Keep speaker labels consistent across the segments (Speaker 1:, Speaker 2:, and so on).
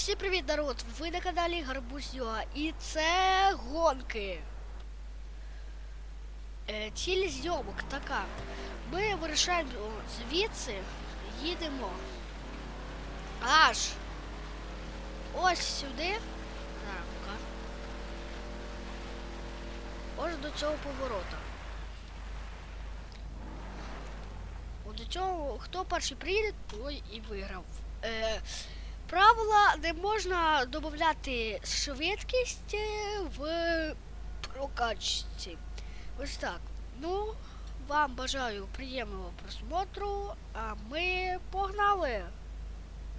Speaker 1: всім привіт, народ! Ви на каналі Гарбуз Йога і це гонки. Е, ціль зйомок така. Ми вирішаємо звідси, їдемо аж ось сюди. Пока. Ось до цього поворота. От до цього, хто перший приїде, той і виграв. Е, Правила не можна додати швидкість е, в прокачці. Ось так. Ну, вам бажаю приємного просмотру, а ми погнали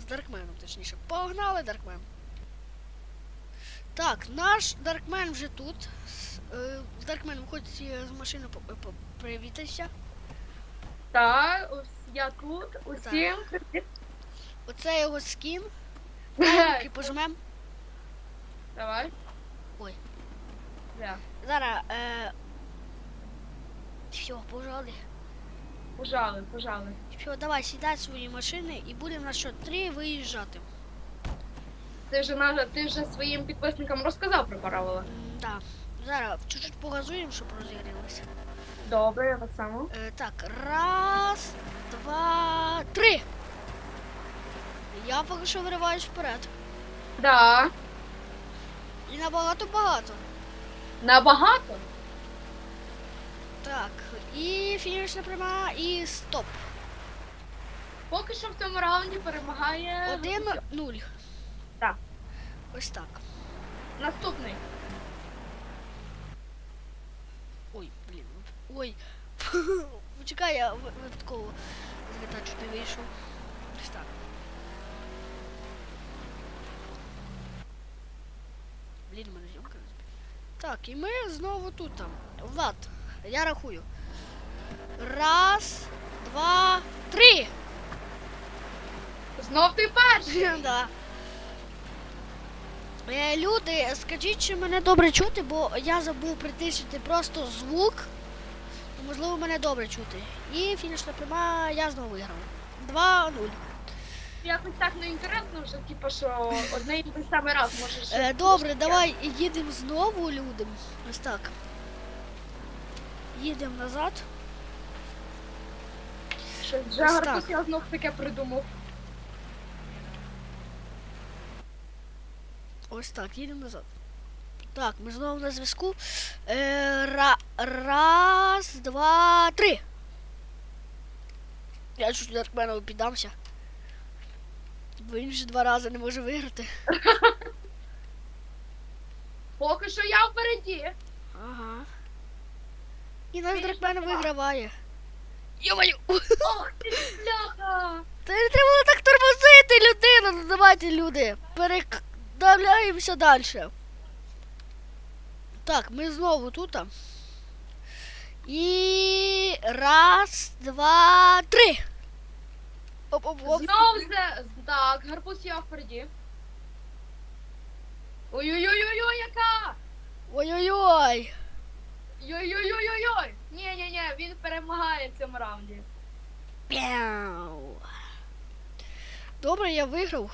Speaker 1: з Даркменом, точніше. Погнали Даркмен. Так, наш Даркмен вже тут. Е, З хоч е, з машини привітайся.
Speaker 2: Так, ось я тут. Усім.
Speaker 1: Оце його скін. Руки пожмем.
Speaker 2: Давай.
Speaker 1: Ой.
Speaker 2: Да.
Speaker 1: Зараз. Е... Все, пожали.
Speaker 2: Пожали, пожали.
Speaker 1: Все, давай, сідай в свої машини і будемо на счет 3 виїжджати.
Speaker 2: Ти вже на ти вже своїм підписникам розказав про правила.
Speaker 1: М, Да. Зараз чуть-чуть погазуємо, щоб розігрілося.
Speaker 2: Добре, я так само.
Speaker 1: Е, так, раз, два, три. Я поки що вириваюсь вперед.
Speaker 2: Да.
Speaker 1: І набагато багато.
Speaker 2: Набагато.
Speaker 1: Так, і фінішна пряма, і стоп.
Speaker 2: Поки що в цьому раунді перемагає.
Speaker 1: Один,
Speaker 2: Гусьо.
Speaker 1: нуль.
Speaker 2: Так.
Speaker 1: Ось так.
Speaker 2: Наступний.
Speaker 1: Ой, блін. Ой. Почекай, я ви- випадково з не вийшов. Ось так. Блін, у мене зйомка не збігає. Так, і ми знову тут там. Влад, я рахую. Раз, два, три.
Speaker 2: Знов ти перший.
Speaker 1: да. Е, люди, скажіть, чи мене добре чути, бо я забув притишити просто звук. Можливо, мене добре чути. І фінішна пряма я знову виграв. 2-0.
Speaker 2: Якось так не інтересно вже, типу, що одне і той самий раз можеш.
Speaker 1: Е, добре, давай їдемо знову, людям. Ось так. Їдемо назад.
Speaker 2: Щось вже
Speaker 1: так.
Speaker 2: я знов таке придумав.
Speaker 1: Ось так, їдемо назад. Так, ми знову на зв'язку. Е, ра, раз, два, три. Я чуть Даркменову піддамся. Бо він вже два рази не може виграти.
Speaker 2: Поки що я впереді.
Speaker 1: Ага. І наш
Speaker 2: пряма.
Speaker 1: виграває. Йомаю!
Speaker 2: Ох ти бляха!
Speaker 1: Та не треба було так тормозити, людину. Ну давайте, люди. Передавляємося далі. Так, ми знову тут. І раз, два, три. Оп, оп, оп.
Speaker 2: Знов зе... Так, гарбуз я впереді. Ой-ой-ой-ой-ой, яка!
Speaker 1: Ой-ой-ой.
Speaker 2: Йой-йой-йой-йой! Ні-ні-ні, він перемагає в цьому раунді.
Speaker 1: Пяу. Добре, я виграв.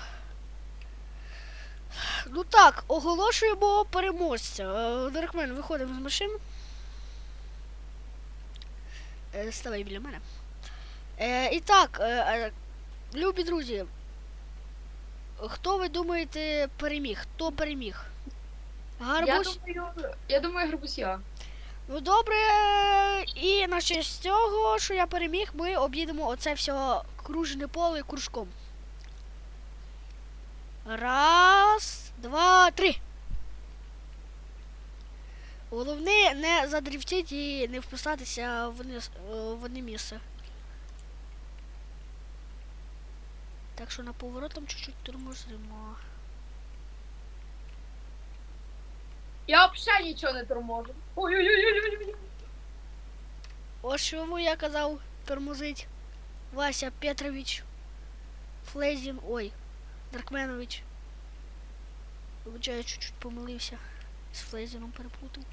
Speaker 1: Ну так, оголошуємо переможця. Е, Дирекмен, виходимо з машин. Е, Ставай біля мене. Е, і так, любі друзі. Хто ви думаєте переміг? Хто переміг?
Speaker 2: Я думаю, я думаю, гарбуз я.
Speaker 1: Ну добре, і на честь цього, що я переміг, ми об'їдемо оце все кружне поле кружком. Раз, два, три. Головне не задрифтити і не вписатися в е, в одне місце. Так що на поворотом чуть-чуть тормозимо.
Speaker 2: Я взагалі нічого не торможу. Ой-ой-ой-ой-ой.
Speaker 1: Ось чому я казав тормозить. Вася Петрович. Флезін. Ой. Даркменович. Вибачаю, чуть-чуть помилився. З Флезіном переплутав.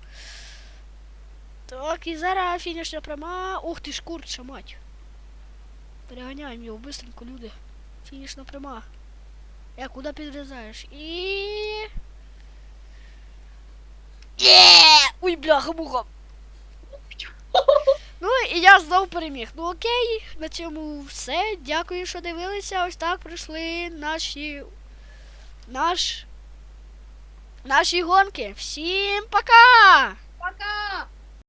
Speaker 1: Так, і зараз фінішна пряма. Ух ти ж курча, мать. Переганяємо його быстренько, люди. Фінішна пряма. Я куди підрізаєш? І. Є! Ой, бляха, муха. Ну і я знов переміг. Ну окей, на цьому все. Дякую, що дивилися. Ось так пройшли наші. Наш. Наші гонки. Всім пока!
Speaker 2: Пока!